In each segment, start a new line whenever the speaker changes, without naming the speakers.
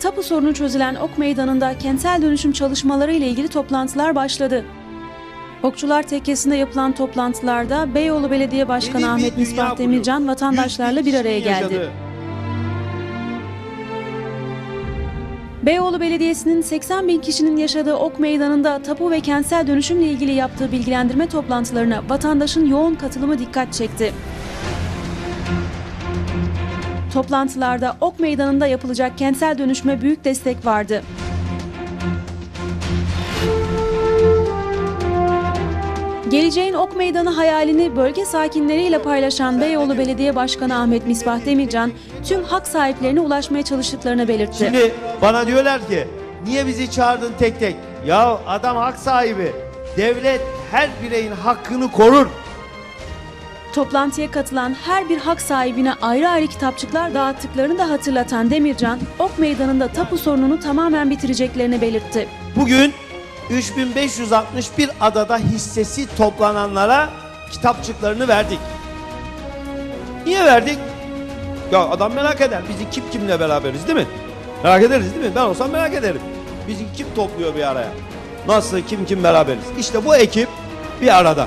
tapu sorunu çözülen Ok Meydanı'nda kentsel dönüşüm çalışmaları ile ilgili toplantılar başladı. Okçular Tekkesi'nde yapılan toplantılarda Beyoğlu Belediye Başkanı
Yeni
Ahmet Misbah. Demircan vatandaşlarla bir araya geldi. Beyoğlu Belediyesi'nin 80 bin kişinin yaşadığı Ok Meydanı'nda tapu ve kentsel dönüşümle ilgili yaptığı bilgilendirme toplantılarına vatandaşın yoğun katılımı dikkat çekti. Toplantılarda Ok Meydanı'nda yapılacak kentsel dönüşüme büyük destek vardı. Geleceğin Ok Meydanı hayalini bölge sakinleriyle paylaşan Beyoğlu Belediye Başkanı Ahmet Misbah Demircan, tüm hak sahiplerine ulaşmaya çalıştıklarını belirtti.
Şimdi bana diyorlar ki niye bizi çağırdın tek tek? Ya adam hak sahibi. Devlet her bireyin hakkını korur.
Toplantıya katılan her bir hak sahibine ayrı ayrı kitapçıklar dağıttıklarını da hatırlatan Demircan, Ok Meydanı'nda tapu sorununu tamamen bitireceklerini belirtti.
Bugün 3561 adada hissesi toplananlara kitapçıklarını verdik. Niye verdik? Ya adam merak eder. Bizi kim kimle beraberiz değil mi? Merak ederiz değil mi? Ben olsam merak ederim. Bizi kim topluyor bir araya? Nasıl kim kim beraberiz? İşte bu ekip bir arada.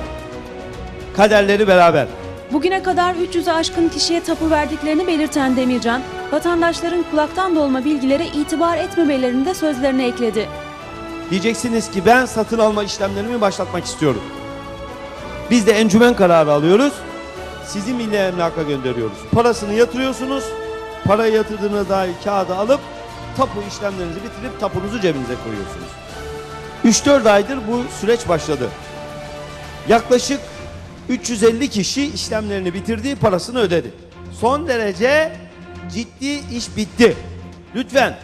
Kaderleri beraber.
Bugüne kadar 300'e aşkın kişiye tapu verdiklerini belirten Demircan, vatandaşların kulaktan dolma bilgilere itibar etmemelerini de sözlerine ekledi.
Diyeceksiniz ki ben satın alma işlemlerimi başlatmak istiyorum. Biz de encümen kararı alıyoruz. Sizi milli emlaka gönderiyoruz. Parasını yatırıyorsunuz. Parayı yatırdığına dair kağıdı alıp tapu işlemlerinizi bitirip tapunuzu cebinize koyuyorsunuz. 3-4 aydır bu süreç başladı. Yaklaşık 350 kişi işlemlerini bitirdi, parasını ödedi. Son derece ciddi iş bitti. Lütfen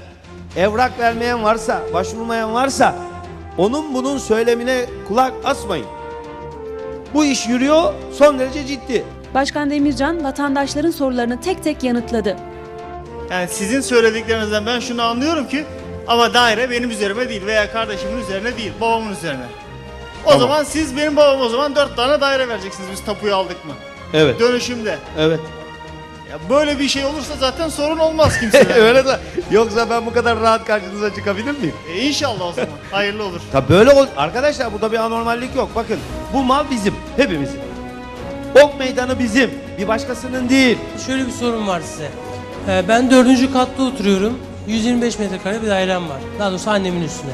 evrak vermeyen varsa, başvurmayan varsa onun bunun söylemine kulak asmayın. Bu iş yürüyor, son derece ciddi.
Başkan Demircan, vatandaşların sorularını tek tek yanıtladı.
Yani sizin söylediklerinizden ben şunu anlıyorum ki ama daire benim üzerime değil veya kardeşimin üzerine değil, babamın üzerine. O
Tamam.
zaman siz benim babama o zaman dört tane daire vereceksiniz biz tapuyu aldık mı?
Evet.
Dönüşümde.
Evet.
Ya böyle bir şey olursa zaten sorun olmaz kimseye.
Öyle de yoksa ben bu kadar rahat karşınıza çıkabilir miyim?
E inşallah o zaman. Hayırlı olur.
Tabii böyle ol. Arkadaşlar burada bir anormallik yok. Bakın bu mal bizim, hepimizin. Ok meydanı bizim, bir başkasının değil.
Şöyle bir sorun var size. Ee, ben dördüncü katta oturuyorum. 125 metrekare bir dairem var. Daha doğrusu annemin üstüne.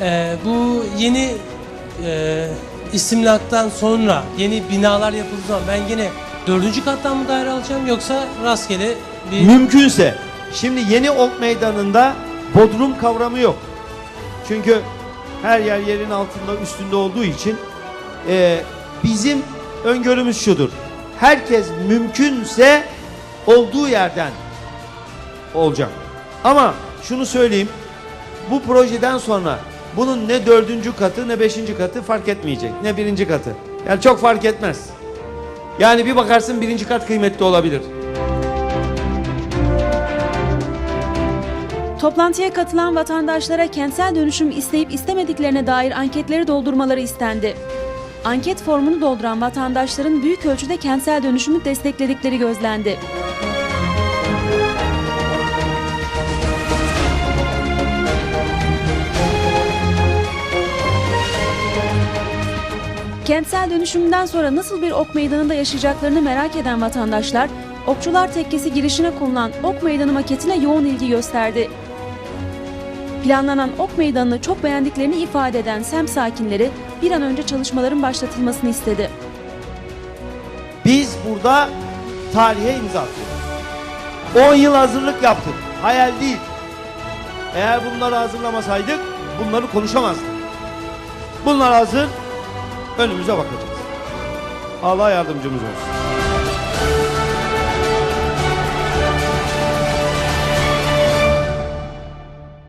Ee, bu yeni e, istimlaktan sonra yeni binalar yapıldığı zaman ben yine dördüncü kattan mı daire alacağım yoksa rastgele bir...
Mümkünse. Şimdi yeni ok meydanında bodrum kavramı yok. Çünkü her yer yerin altında üstünde olduğu için e, bizim öngörümüz şudur. Herkes mümkünse olduğu yerden olacak. Ama şunu söyleyeyim. Bu projeden sonra bunun ne dördüncü katı ne beşinci katı fark etmeyecek. Ne birinci katı. Yani çok fark etmez. Yani bir bakarsın birinci kat kıymetli olabilir.
Toplantıya katılan vatandaşlara kentsel dönüşüm isteyip istemediklerine dair anketleri doldurmaları istendi. Anket formunu dolduran vatandaşların büyük ölçüde kentsel dönüşümü destekledikleri gözlendi. Kentsel dönüşümden sonra nasıl bir ok meydanında yaşayacaklarını merak eden vatandaşlar, Okçular Tekkesi girişine konulan ok meydanı maketine yoğun ilgi gösterdi. Planlanan ok meydanını çok beğendiklerini ifade eden semt sakinleri bir an önce çalışmaların başlatılmasını istedi.
Biz burada tarihe imza atıyoruz. 10 yıl hazırlık yaptık. Hayal değil. Eğer bunları hazırlamasaydık bunları konuşamazdık. Bunlar hazır. Önümüze bakacağız. Allah yardımcımız olsun.